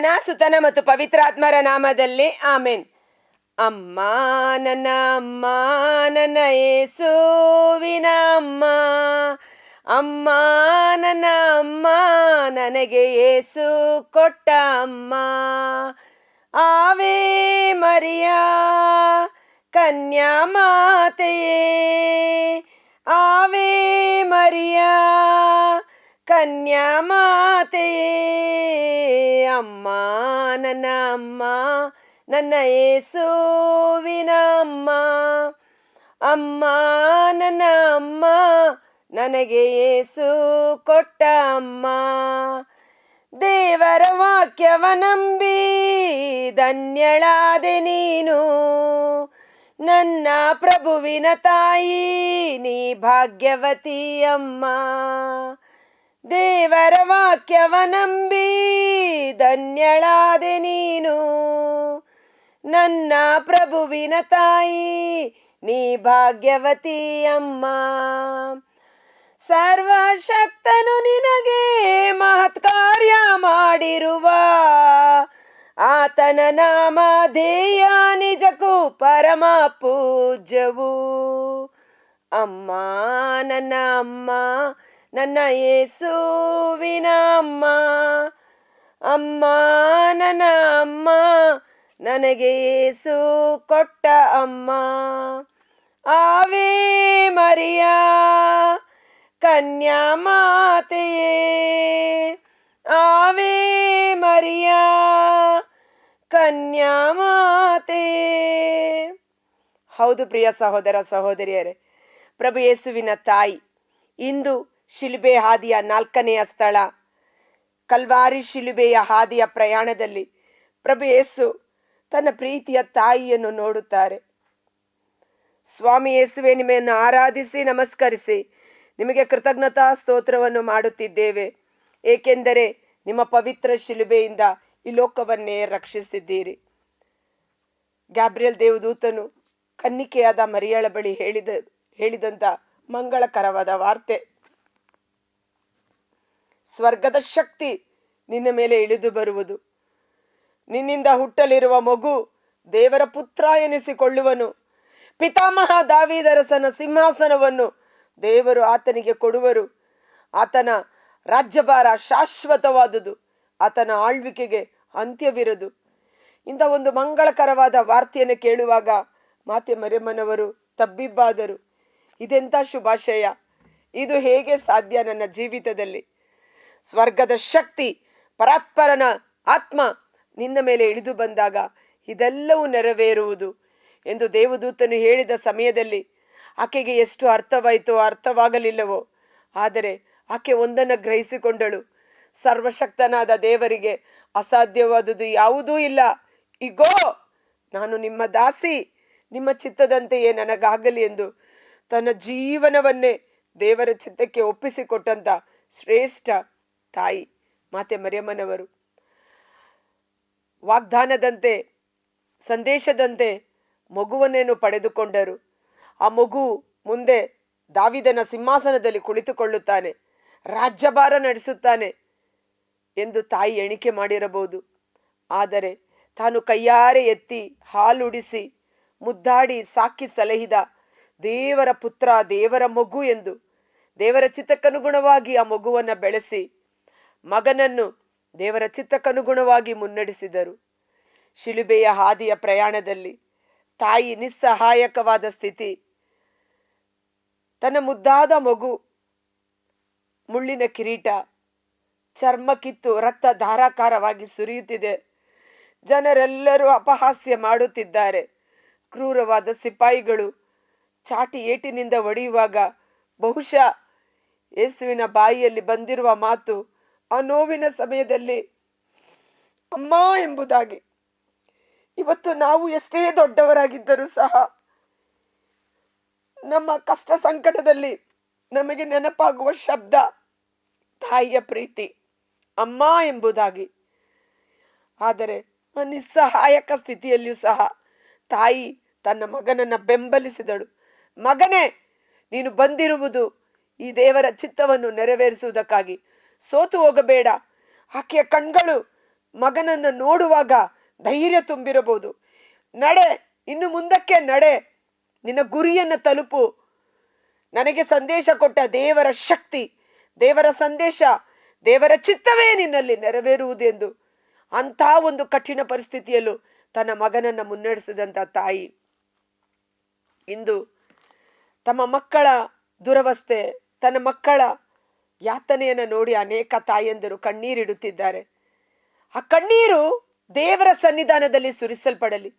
ಪಿತನ ಸುತನ ಮತ್ತು ಪವಿತ್ರಾತ್ಮರ ನಾಮದಲ್ಲಿ ಆಮೇನ್. ಅಮ್ಮ, ನನ್ನ ಅಮ್ಮ, ನನ್ನ ಯೇಸುವಿನ ಅಮ್ಮ. ಅಮ್ಮ, ನನ್ನ ಅಮ್ಮ, ನನಗೆ ಯೇಸು ಕೊಟ್ಟ ಅಮ್ಮ. ಆವೇ ಮರಿಯಾ, ಕನ್ಯಾ ಮಾತೆಯೇ. ಆವೇ ಮರಿಯಾ ಕನ್ಯಾ ಮಾತೆ ಅಮ್ಮ, ನನ್ನ ಅಮ್ಮ, ನನ್ನ ಯೇಸುವಿನ ಅಮ್ಮ. ಅಮ್ಮ, ನನ್ನ ಅಮ್ಮ, ನನಗೆ ಯೇಸು ಕೊಟ್ಟ ಅಮ್ಮ. ದೇವರ ವಾಕ್ಯವ ನಂಬಿ ಧನ್ಯಳಾದೆ ನೀನು. ನನ್ನ ಪ್ರಭುವಿನ ತಾಯಿ, ನೀ ಭಾಗ್ಯವತಿ ಅಮ್ಮ. ದೇವರ ವಾಕ್ಯವ ನಂಬಿ ಧನ್ಯಳಾದೆ ನೀನು. ನನ್ನ ಪ್ರಭುವಿನ ತಾಯಿ, ನೀ ಭಾಗ್ಯವತಿ ಅಮ್ಮ. ಸರ್ವಶಕ್ತನು ನಿನಗೆ ಮಹತ್ ಕಾರ್ಯ ಮಾಡಿರುವ. ಆತನ ನಾಮ ಧೇಯ ನಿಜಕ್ಕೂ ಪರಮ ಪೂಜ್ಯವು. ಅಮ್ಮ, ನನ್ನ ಅಮ್ಮ ನನ್ನ ಯೇಸುವಿನ ಅಮ್ಮ ಅಮ್ಮ, ನನ್ನ ಅಮ್ಮ, ನನಗೆ ಯೇಸು ಕೊಟ್ಟ ಅಮ್ಮ. ಆವೇ ಮರಿಯಾ, ಕನ್ಯಾ ಮಾತೆಯೇ, ಆವೇ ಮರಿಯಾ, ಕನ್ಯಾ ಮಾತೆಯೇ. ಹೌದು ಪ್ರಿಯ ಸಹೋದರ ಸಹೋದರಿಯರೇ, ಪ್ರಭು ಯೇಸುವಿನ ತಾಯಿ ಇಂದು ಶಿಲುಬೆ ಹಾದಿಯ ನಾಲ್ಕನೆಯ ಸ್ಥಳ. ಕಲ್ವಾರಿ ಶಿಲುಬೆಯ ಹಾದಿಯ ಪ್ರಯಾಣದಲ್ಲಿ ಪ್ರಭು ಯೇಸು ತನ್ನ ಪ್ರೀತಿಯ ತಾಯಿಯನ್ನು ನೋಡುತ್ತಾರೆ. ಸ್ವಾಮಿ ಯೇಸುವೆ, ನಿಮ್ಮನ್ನು ಆರಾಧಿಸಿ, ನಮಸ್ಕರಿಸಿ, ನಿಮಗೆ ಕೃತಜ್ಞತಾ ಸ್ತೋತ್ರವನ್ನು ಮಾಡುತ್ತಿದ್ದೇವೆ. ಏಕೆಂದರೆ ನಿಮ್ಮ ಪವಿತ್ರ ಶಿಲುಬೆಯಿಂದ ಈ ಲೋಕವನ್ನೇ ರಕ್ಷಿಸಿದ್ದೀರಿ. ಗ್ಯಾಬ್ರಿಯಲ್ ದೇವದೂತನು ಕನ್ನಿಕೆಯಾದ ಮರಿಯಳ ಬಳಿ ಹೇಳಿದ ಹೇಳಿದಂಥ ಮಂಗಳಕರವಾದ ವಾರ್ತೆ. ಸ್ವರ್ಗದ ಶಕ್ತಿ ನಿನ್ನ ಮೇಲೆ ಇಳಿದು ಬರುವುದು. ನಿನ್ನಿಂದ ಹುಟ್ಟಲಿರುವ ಮಗು ದೇವರ ಪುತ್ರ ಎನಿಸಿಕೊಳ್ಳುವನು. ಪಿತಾಮಹ ದಾವಿದರಸನ ಸಿಂಹಾಸನವನ್ನು ದೇವರು ಆತನಿಗೆ ಕೊಡುವರು. ಆತನ ರಾಜ್ಯಭಾರ ಶಾಶ್ವತವಾದುದು. ಆತನ ಆಳ್ವಿಕೆಗೆ ಅಂತ್ಯವಿರದು. ಇಂಥ ಒಂದು ಮಂಗಳಕರವಾದ ವಾರ್ತೆಯನ್ನು ಕೇಳುವಾಗ ಮಾತೆ ಮರೆಮ್ಮನವರು ತಬ್ಬಿಬ್ಬಾದರು. ಇದೆಂಥ ಶುಭಾಶಯ. ಇದು ಹೇಗೆ ಸಾಧ್ಯ ನನ್ನ ಜೀವಿತದಲ್ಲಿ? ಸ್ವರ್ಗದ ಶಕ್ತಿ, ಪರಾತ್ಪರನ ಆತ್ಮ ನಿನ್ನ ಮೇಲೆ ಇಳಿದು ಬಂದಾಗ ಇದೆಲ್ಲವೂ ನೆರವೇರುವುದು ಎಂದು ದೇವದೂತನು ಹೇಳಿದ ಸಮಯದಲ್ಲಿ ಆಕೆಗೆ ಎಷ್ಟು ಅರ್ಥವಾಯಿತೋ ಅರ್ಥವಾಗಲಿಲ್ಲವೋ. ಆದರೆ ಆಕೆ ಒಂದನ್ನು ಗ್ರಹಿಸಿಕೊಂಡಳು. ಸರ್ವಶಕ್ತನಾದ ದೇವರಿಗೆ ಅಸಾಧ್ಯವಾದುದು ಯಾವುದೂ ಇಲ್ಲ. ಇಗೋ, ನಾನು ನಿಮ್ಮ ದಾಸಿ, ನಿಮ್ಮ ಚಿತ್ತದಂತೆಯೇ ನನಗಾಗಲಿ ಎಂದು ತನ್ನ ಜೀವನವನ್ನೇ ದೇವರ ಚಿತ್ತಕ್ಕೆ ಒಪ್ಪಿಸಿಕೊಟ್ಟಂಥ ಶ್ರೇಷ್ಠ ತಾಯಿ, ಮಾತೆ ಮರಿಯಮ್ಮನವರು. ವಾಗ್ದಾನದಂತೆ, ಸಂದೇಶದಂತೆ ಮಗುವನ್ನೇನು ಪಡೆದುಕೊಂಡರು? ಆ ಮಗು ಮುಂದೆ ದಾವಿದನ ಸಿಂಹಾಸನದಲ್ಲಿ ಕುಳಿತುಕೊಳ್ಳುತ್ತಾನೆ, ರಾಜ್ಯಭಾರ ನಡೆಸುತ್ತಾನೆ ಎಂದು ತಾಯಿ ಎಣಿಕೆ ಮಾಡಿರಬಹುದು. ಆದರೆ ತಾನು ಕೈಯಾರೆ ಎತ್ತಿ ಹಾಲುಡಿಸಿ, ಮುದ್ದಾಡಿ ಸಾಕಿ ಸಲಹಿದ ದೇವರ ಪುತ್ರ, ದೇವರ ಮಗು ಎಂದು ದೇವರ ಚಿತ್ತಕ್ಕನುಗುಣವಾಗಿ ಆ ಮಗುವನ್ನು ಬೆಳೆಸಿ ಮಗನನ್ನು ದೇವರ ಚಿತ್ತಕ್ಕನುಗುಣವಾಗಿ ಮುನ್ನಡೆಸಿದರು. ಶಿಲುಬೆಯ ಹಾದಿಯ ಪ್ರಯಾಣದಲ್ಲಿ ತಾಯಿ ನಿಸ್ಸಹಾಯಕವಾದ ಸ್ಥಿತಿ. ತನ್ನ ಮುದ್ದಾದ ಮಗು ಮುಳ್ಳಿನ ಕಿರೀಟ ಚರ್ಮ ಕಿತ್ತು ರಕ್ತ ಧಾರಾಕಾರವಾಗಿ ಸುರಿಯುತ್ತಿದೆ. ಜನರೆಲ್ಲರೂ ಅಪಹಾಸ್ಯ ಮಾಡುತ್ತಿದ್ದಾರೆ. ಕ್ರೂರವಾದ ಸಿಪಾಯಿಗಳು ಚಾಟಿ ಏಟಿನಿಂದ ಒಡೆಯುವಾಗ ಬಹುಶಃ ಯೇಸುವಿನ ಬಾಯಿಯಲ್ಲಿ ಬಂದಿರುವ ಮಾತು ಆ ನೋವಿನ ಸಮಯದಲ್ಲಿ, ಅಮ್ಮ ಎಂಬುದಾಗಿ. ಇವತ್ತು ನಾವು ಎಷ್ಟೇ ದೊಡ್ಡವರಾಗಿದ್ದರೂ ಸಹ, ನಮ್ಮ ಕಷ್ಟ ಸಂಕಟದಲ್ಲಿ ನಮಗೆ ನೆನಪಾಗುವ ಶಬ್ದ, ತಾಯಿಯ ಪ್ರೀತಿ, ಅಮ್ಮ ಎಂಬುದಾಗಿ. ಆದರೆ, ಆ ನಿಸ್ಸಹಾಯಕ ಸ್ಥಿತಿಯಲ್ಲಿಯೂ ಸಹ ತಾಯಿ ತನ್ನ ಮಗನನ್ನು ಬೆಂಬಲಿಸಿದಳು. ಮಗನೇ, ನೀನು ಬಂದಿರುವುದು ಈ ದೇವರ ಚಿತ್ತವನ್ನು ನೆರವೇರಿಸುವುದಕ್ಕಾಗಿ. ಸೋತು ಹೋಗಬೇಡ. ಆಕೆಯ ಕಣ್ಗಳು ಮಗನನ್ನು ನೋಡುವಾಗ ಧೈರ್ಯ ತುಂಬಿರಬಹುದು. ನಡೆ, ಇನ್ನು ಮುಂದಕ್ಕೆ ನಡೆ. ನಿನ್ನ ಗುರಿಯನ್ನು ತಲುಪು. ನನಗೆ ಸಂದೇಶ ಕೊಟ್ಟ ದೇವರ ಶಕ್ತಿ, ದೇವರ ಸಂದೇಶ, ದೇವರ ಚಿತ್ತವೇ ನಿನ್ನಲ್ಲಿ ನೆರವೇರುವುದೆಂದು. ಅಂಥ ಒಂದು ಕಠಿಣ ಪರಿಸ್ಥಿತಿಯಲ್ಲೂ ತನ್ನ ಮಗನನ್ನು ಮುನ್ನಡೆಸಿದಂಥ ತಾಯಿ. ಇಂದು ತಮ್ಮ ಮಕ್ಕಳ ದುರವಸ್ಥೆ, ತನ್ನ ಮಕ್ಕಳ ಯಾತನೆಯನ್ನು ನೋಡಿ ಅನೇಕ ತಾಯಂದಿರು ಕಣ್ಣೀರಿಡುತ್ತಿದ್ದಾರೆ ಆ ಕಣ್ಣೀರು ದೇವರ ಸನ್ನಿಧಾನದಲ್ಲಿ ಸುರಿಸಲ್ಪಡಲಿ.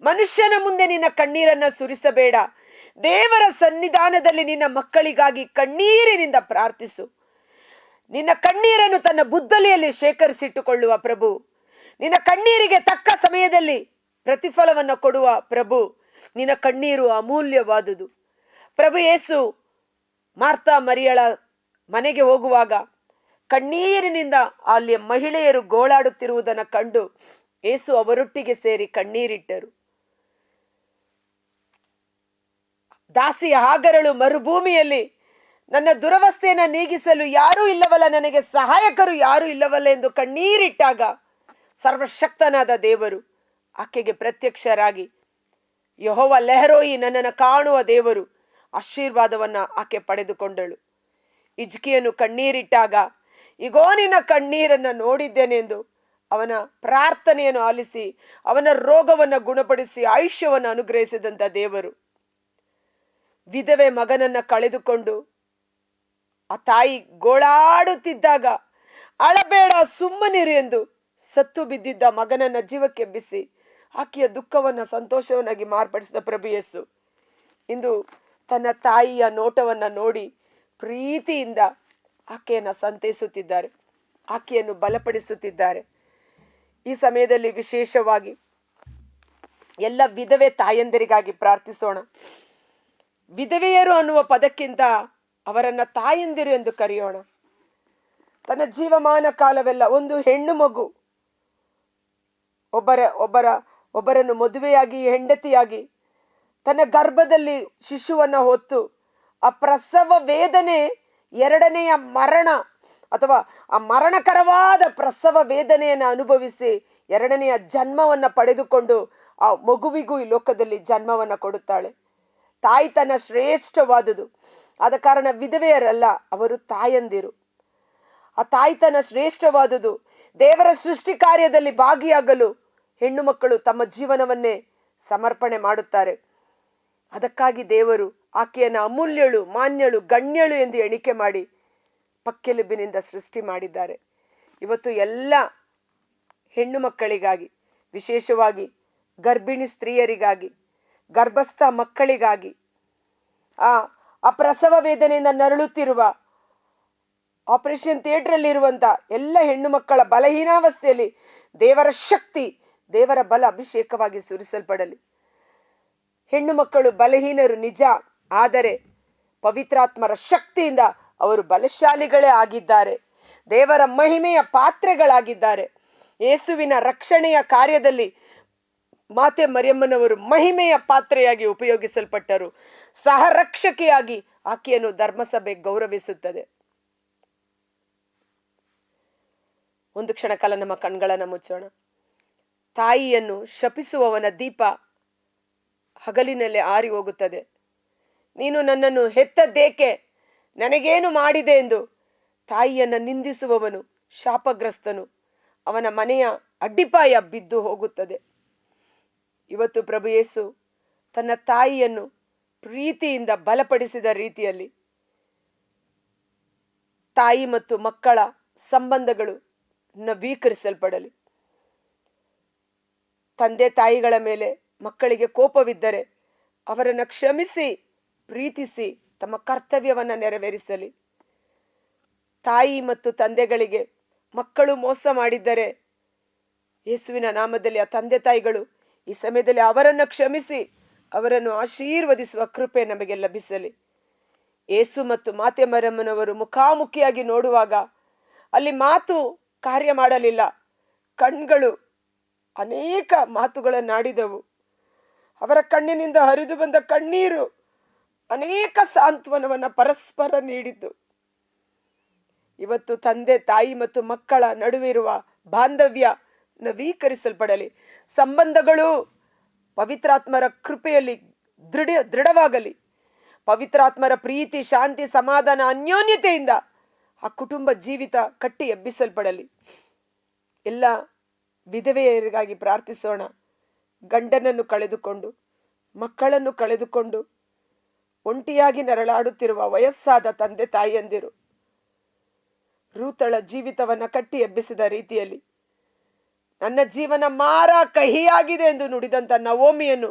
ಮನುಷ್ಯನ ಮುಂದೆ ನಿನ್ನ ಕಣ್ಣೀರನ್ನ ಸುರಿಸಬೇಡ. ದೇವರ ಸನ್ನಿಧಾನದಲ್ಲಿ ನಿನ್ನ ಮಕ್ಕಳಿಗಾಗಿ ಕಣ್ಣೀರಿನಿಂದ ಪ್ರಾರ್ಥಿಸು. ನಿನ್ನ ಕಣ್ಣೀರನ್ನು ತನ್ನ ಬುದ್ದಲಿಯಲ್ಲಿ ಶೇಖರಿಸಿಟ್ಟುಕೊಳ್ಳುವ ಪ್ರಭು. ನಿನ್ನ ಕಣ್ಣೀರಿಗೆ ತಕ್ಕ ಸಮಯದಲ್ಲಿ ಪ್ರತಿಫಲವನ್ನು ಕೊಡುವ ಪ್ರಭು. ನಿನ್ನ ಕಣ್ಣೀರು ಅಮೂಲ್ಯವಾದುದು. ಪ್ರಭು ಯೇಸು ಮಾರ್ತಾ ಮರಿಯಳ ಮನೆಗೆ ಹೋಗುವಾಗ ಕಣ್ಣೀರಿನಿಂದ ಅಲ್ಲಿ ಮಹಿಳೆಯರು ಗೋಳಾಡುತ್ತಿರುವುದನ್ನು ಕಂಡು ಏಸು ಅವರೊಟ್ಟಿಗೆ ಸೇರಿ ಕಣ್ಣೀರಿಟ್ಟರು. ದಾಸಿಯ ಹಾಗರಳು ಮರುಭೂಮಿಯಲ್ಲಿ ನನ್ನ ದುರವಸ್ಥೆಯನ್ನು ನೀಗಿಸಲು ಯಾರೂ ಇಲ್ಲವಲ್ಲ, ನನಗೆ ಸಹಾಯಕರು ಯಾರೂ ಇಲ್ಲವಲ್ಲ ಎಂದು ಕಣ್ಣೀರಿಟ್ಟಾಗ ಸರ್ವಶಕ್ತನಾದ ದೇವರು ಆಕೆಗೆ ಪ್ರತ್ಯಕ್ಷರಾಗಿ, ಯಹೋವ ಲೆಹರೋಯಿ ನನ್ನನ್ನು ಕಾಣುವ ದೇವರು ಆಶೀರ್ವಾದವನ್ನು ಆಕೆ ಪಡೆದುಕೊಂಡಳು. ಇಜ್ಕಿಯನ್ನು ಕಣ್ಣೀರಿಟ್ಟಾಗ ಈಗೋ ನಿನ್ನ ಕಣ್ಣೀರನ್ನು ನೋಡಿದ್ದೇನೆಂದು ಅವನ ಪ್ರಾರ್ಥನೆಯನ್ನು ಆಲಿಸಿ, ಅವನ ರೋಗವನ್ನು ಗುಣಪಡಿಸಿ, ಆಯುಷ್ಯವನ್ನು ಅನುಗ್ರಹಿಸಿದಂಥ ದೇವರು. ವಿಧವೆ ಮಗನನ್ನು ಕಳೆದುಕೊಂಡು ಆ ತಾಯಿ ಗೋಳಾಡುತ್ತಿದ್ದಾಗ, ಅಳಬೇಡ, ಸುಮ್ಮನಿರು ಎಂದು ಸತ್ತು ಬಿದ್ದಿದ್ದ ಮಗನನ್ನ ಜೀವಕ್ಕೆ ಬಿಸಿ ಆಕೆಯ ದುಃಖವನ್ನು ಸಂತೋಷವನ್ನಾಗಿ ಮಾರ್ಪಡಿಸಿದ ಪ್ರಭು ಯೇಸು ಇಂದು ತನ್ನ ತಾಯಿಯ ನೋಟವನ್ನು ನೋಡಿ ಪ್ರೀತಿಯಿಂದ ಆಕೆಯನ್ನು ಸಂತೈಸುತ್ತಿದ್ದಾರೆ, ಆಕೆಯನ್ನು ಬಲಪಡಿಸುತ್ತಿದ್ದಾರೆ. ಈ ಸಮಯದಲ್ಲಿ ವಿಶೇಷವಾಗಿ ಎಲ್ಲ ವಿಧವೆ ತಾಯಂದಿರಿಗಾಗಿ ಪ್ರಾರ್ಥಿಸೋಣ. ವಿಧವೆಯರು ಅನ್ನುವ ಪದಕ್ಕಿಂತ ಅವರನ್ನು ತಾಯಂದಿರು ಎಂದು ಕರೆಯೋಣ. ತನ್ನ ಜೀವಮಾನ ಕಾಲವೆಲ್ಲ ಒಂದು ಹೆಣ್ಣು ಮಗು. ಒಬ್ಬರ ಒಬ್ಬರ, ಒಬ್ಬರನ್ನು ಮದುವೆಯಾಗಿ ಹೆಂಡತಿಯಾಗಿ ತನ್ನ ಗರ್ಭದಲ್ಲಿ ಶಿಶುವನ್ನು ಹೊತ್ತು ಆ ಪ್ರಸವ ವೇದನೆ ಎರಡನೆಯ ಮರಣ ಅಥವಾ ಆ ಮರಣಕರವಾದ ಪ್ರಸವ ವೇದನೆಯನ್ನು ಅನುಭವಿಸಿ ಎರಡನೆಯ ಜನ್ಮವನ್ನ ಪಡೆದುಕೊಂಡು ಆ ಮಗುವಿಗೂ ಈ ಲೋಕದಲ್ಲಿ ಜನ್ಮವನ್ನ ಕೊಡುತ್ತಾಳೆ. ತಾಯಿ ತನ್ನ ಶ್ರೇಷ್ಠವಾದುದು. ಆದ ಕಾರಣ ವಿಧವೆಯರಲ್ಲ, ಅವರು ತಾಯಂದಿರು. ಆ ತಾಯ್ತನ ಶ್ರೇಷ್ಠವಾದುದು. ದೇವರ ಸೃಷ್ಟಿ ಕಾರ್ಯದಲ್ಲಿ ಭಾಗಿಯಾಗಲು ಹೆಣ್ಣು ಮಕ್ಕಳು ತಮ್ಮ ಜೀವನವನ್ನೇ ಸಮರ್ಪಣೆ ಮಾಡುತ್ತಾರೆ. ಅದಕ್ಕಾಗಿ ದೇವರು ಆಕೆಯನ್ನು ಅಮೂಲ್ಯಳು, ಮಾನ್ಯಳು, ಗಣ್ಯಳು ಎಂದು ಎಣಿಕೆ ಮಾಡಿ ಪಕ್ಕೆಲುಬಿನಿಂದ ಸೃಷ್ಟಿ ಮಾಡಿದ್ದಾರೆ. ಇವತ್ತು ಎಲ್ಲ ಹೆಣ್ಣು ಮಕ್ಕಳಿಗಾಗಿ, ವಿಶೇಷವಾಗಿ ಗರ್ಭಿಣಿ ಸ್ತ್ರೀಯರಿಗಾಗಿ, ಗರ್ಭಸ್ಥ ಮಕ್ಕಳಿಗಾಗಿ, ಆ ಅಪ್ರಸವ ಪ್ರಸವ ವೇದನೆಯಿಂದ ನರಳುತ್ತಿರುವ ಆಪರೇಷನ್ ಥಿಯೇಟ್ರಲ್ಲಿರುವಂಥ ಎಲ್ಲ ಹೆಣ್ಣು ಮಕ್ಕಳ ಬಲಹೀನಾವಸ್ಥೆಯಲ್ಲಿ ದೇವರ ಶಕ್ತಿ, ದೇವರ ಬಲ ಅಭಿಷೇಕವಾಗಿ ಸುರಿಸಲ್ಪಡಲಿ. ಹೆಣ್ಣು ಮಕ್ಕಳು ಬಲಹೀನರು ನಿಜ ಆದರೆ ಪವಿತ್ರಾತ್ಮರ ಶಕ್ತಿಯಿಂದ ಅವರು ಬಲಶಾಲಿಗಳೇ ಆಗಿದ್ದಾರೆ. ದೇವರ ಮಹಿಮೆಯ ಪಾತ್ರೆಗಳಾಗಿದ್ದಾರೆ. ಯೇಸುವಿನ ರಕ್ಷಣೆಯ ಕಾರ್ಯದಲ್ಲಿ ಮಾತೆ ಮರಿಯಮ್ಮನವರು ಮಹಿಮೆಯ ಪಾತ್ರೆಯಾಗಿ ಉಪಯೋಗಿಸಲ್ಪಟ್ಟರು. ಸಹರಕ್ಷಕಿಯಾಗಿ ಆಕೆಯನ್ನು ಧರ್ಮಸಭೆ ಗೌರವಿಸುತ್ತದೆ. ಒಂದು ಕ್ಷಣ ಕಾಲ ನಮ್ಮ ಕಣ್ಗಳನ್ನು ಮುಚ್ಚೋಣ. ತಾಯಿಯನ್ನು ಶಪಿಸುವವನ ದೀಪ ಹಗಲಿನಲ್ಲಿ ಆರಿ ಹೋಗುತ್ತದೆ ನೀನು ನನ್ನನ್ನು ಹೆತ್ತದ್ದೇಕೆ? ನನಗೇನು ಮಾಡಿದೆ ಎಂದು? ತಾಯಿಯನ್ನು ನಿಂದಿಸುವವನು ಶಾಪಗ್ರಸ್ತನು. ಅವನ ಮನೆಯ ಅಡ್ಡಿಪಾಯ ಬಿದ್ದು ಹೋಗುತ್ತದೆ. ಇವತ್ತು ಪ್ರಭು ಯೇಸು ತನ್ನ ತಾಯಿಯನ್ನು ಪ್ರೀತಿಯಿಂದ ಬಲಪಡಿಸಿದ ರೀತಿಯಲ್ಲಿ ತಾಯಿ ಮತ್ತು ಮಕ್ಕಳ ಸಂಬಂಧಗಳು ನವೀಕರಿಸಲ್ಪಡಲಿ ತಂದೆ ತಾಯಿಗಳ ಮೇಲೆ ಮಕ್ಕಳಿಗೆ ಕೋಪವಿದ್ದರೆ ಅವರನ್ನು ಕ್ಷಮಿಸಿ. ಪ್ರೀತಿಸಿ ತಮ್ಮ ಕರ್ತವ್ಯವನ್ನು ನೆರವೇರಿಸಲಿ. ತಾಯಿ ಮತ್ತು ತಂದೆಗಳಿಗೆ ಮಕ್ಕಳು ಮೋಸ ಮಾಡಿದ್ದರೆ ಯೇಸುವಿನ ನಾಮದಲ್ಲಿ ಆ ತಂದೆ ತಾಯಿಗಳು ಈ ಸಮಯದಲ್ಲಿ ಅವರನ್ನು ಕ್ಷಮಿಸಿ, ಅವರನ್ನು ಆಶೀರ್ವದಿಸುವ ಕೃಪೆ ನಮಗೆ ಲಭಿಸಲಿ. ಏಸು ಮತ್ತು ಮಾತೆ ಮರಮ್ಮನವರು ಮುಖಾಮುಖಿಯಾಗಿ ನೋಡುವಾಗ ಅಲ್ಲಿ ಮಾತು ಕಾರ್ಯ ಮಾಡಲಿಲ್ಲ. ಕಣ್ಗಳು ಅನೇಕ ಮಾತುಗಳನ್ನಾಡಿದವು. ಅವರ ಕಣ್ಣಿನಿಂದ ಹರಿದು ಬಂದ ಕಣ್ಣೀರು ಅನೇಕ ಸಾಂತ್ವನವನ್ನು ಪರಸ್ಪರ ನೀಡಿದ್ದು. ಇವತ್ತು ತಂದೆ, ತಾಯಿ ಮತ್ತು ಮಕ್ಕಳ ನಡುವಿರುವ ಬಾಂಧವ್ಯ ನವೀಕರಿಸಲ್ಪಡಲಿ ಸಂಬಂಧಗಳು ಪವಿತ್ರಾತ್ಮರ ಕೃಪೆಯಲ್ಲಿ ದೃಢ, ದೃಢವಾಗಲಿ. ಪವಿತ್ರಾತ್ಮರ ಪ್ರೀತಿ, ಶಾಂತಿ, ಸಮಾಧಾನ, ಅನ್ಯೋನ್ಯತೆಯಿಂದ ಆ ಕುಟುಂಬ ಜೀವಿತ ಕಟ್ಟಿ ಎಬ್ಬಿಸಲ್ಪಡಲಿ ಎಲ್ಲ ವಿಧವೆಯರಿಗಾಗಿ ಪ್ರಾರ್ಥಿಸೋಣ. ಗಂಡನನ್ನು ಕಳೆದುಕೊಂಡು, ಮಕ್ಕಳನ್ನು ಕಳೆದುಕೊಂಡು ಒಂಟಿಯಾಗಿ ನರಳಾಡುತ್ತಿರುವ ವಯಸ್ಸಾದ ತಂದೆ ತಾಯಿಯಂದಿರು ರೂತಳ ಜೀವಿತವನ್ನು ಕಟ್ಟಿ ಎಬ್ಬಿಸಿದ ರೀತಿಯಲ್ಲಿ, ನನ್ನ ಜೀವನ ಮಾರ ಕಹಿಯಾಗಿದೆ ಎಂದು ನುಡಿದಂತ ನವೋಮಿಯನ್ನು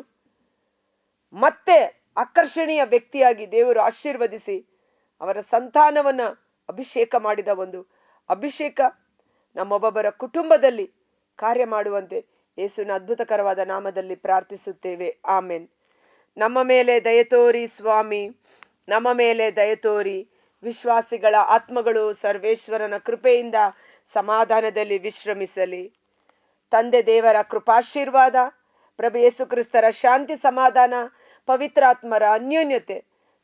ಮತ್ತೆ ಆಕರ್ಷಣೀಯ ವ್ಯಕ್ತಿಯಾಗಿ ದೇವರು ಆಶೀರ್ವದಿಸಿ ಅವರ ಸಂತಾನವನ್ನ ಅಭಿಷೇಕ ಮಾಡಿದ ಒಂದು ಅಭಿಷೇಕ ನಮ್ಮೊಬ್ಬೊಬ್ಬರ ಕುಟುಂಬದಲ್ಲಿ ಕಾರ್ಯ ಮಾಡುವಂತೆ ಯೇಸುವಿನ ಅದ್ಭುತಕರವಾದ ನಾಮದಲ್ಲಿ ಪ್ರಾರ್ಥಿಸುತ್ತೇವೆ. ಆಮೇನ್. ನಮ್ಮ ಮೇಲೆ ದಯತೋರಿ ಸ್ವಾಮಿ, ನಮ್ಮ ಮೇಲೆ ದಯತೋರಿ ವಿಶ್ವಾಸಿಗಳ ಆತ್ಮಗಳು ಸರ್ವೇಶ್ವರನ ಕೃಪೆಯಿಂದ ಸಮಾಧಾನದಲ್ಲಿ ವಿಶ್ರಮಿಸಲಿ. ತಂದೆ ದೇವರ ಕೃಪಾಶೀರ್ವಾದ, ಪ್ರಭು ಯೇಸು ಕ್ರಿಸ್ತರ ಶಾಂತಿ ಸಮಾಧಾನ, ಪವಿತ್ರಾತ್ಮರ ಅನ್ಯೋನ್ಯತೆ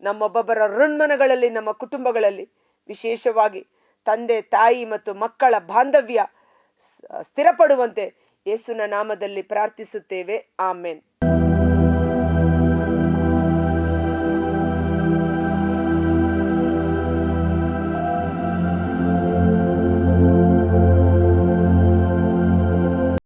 ನಮ್ಮೊಬ್ಬೊಬ್ಬರ ಋಣ್ಮನಗಳಲ್ಲಿ ನಮ್ಮ ಕುಟುಂಬಗಳಲ್ಲಿ, ವಿಶೇಷವಾಗಿ ತಂದೆ, ತಾಯಿ ಮತ್ತು ಮಕ್ಕಳ ಬಾಂಧವ್ಯ ಸ್ಥಿರಪಡುವಂತೆ ಯೇಸುನ ನಾಮದಲ್ಲಿ ಪ್ರಾರ್ಥಿಸುತ್ತೇವೆ. ಆಮೇನ್.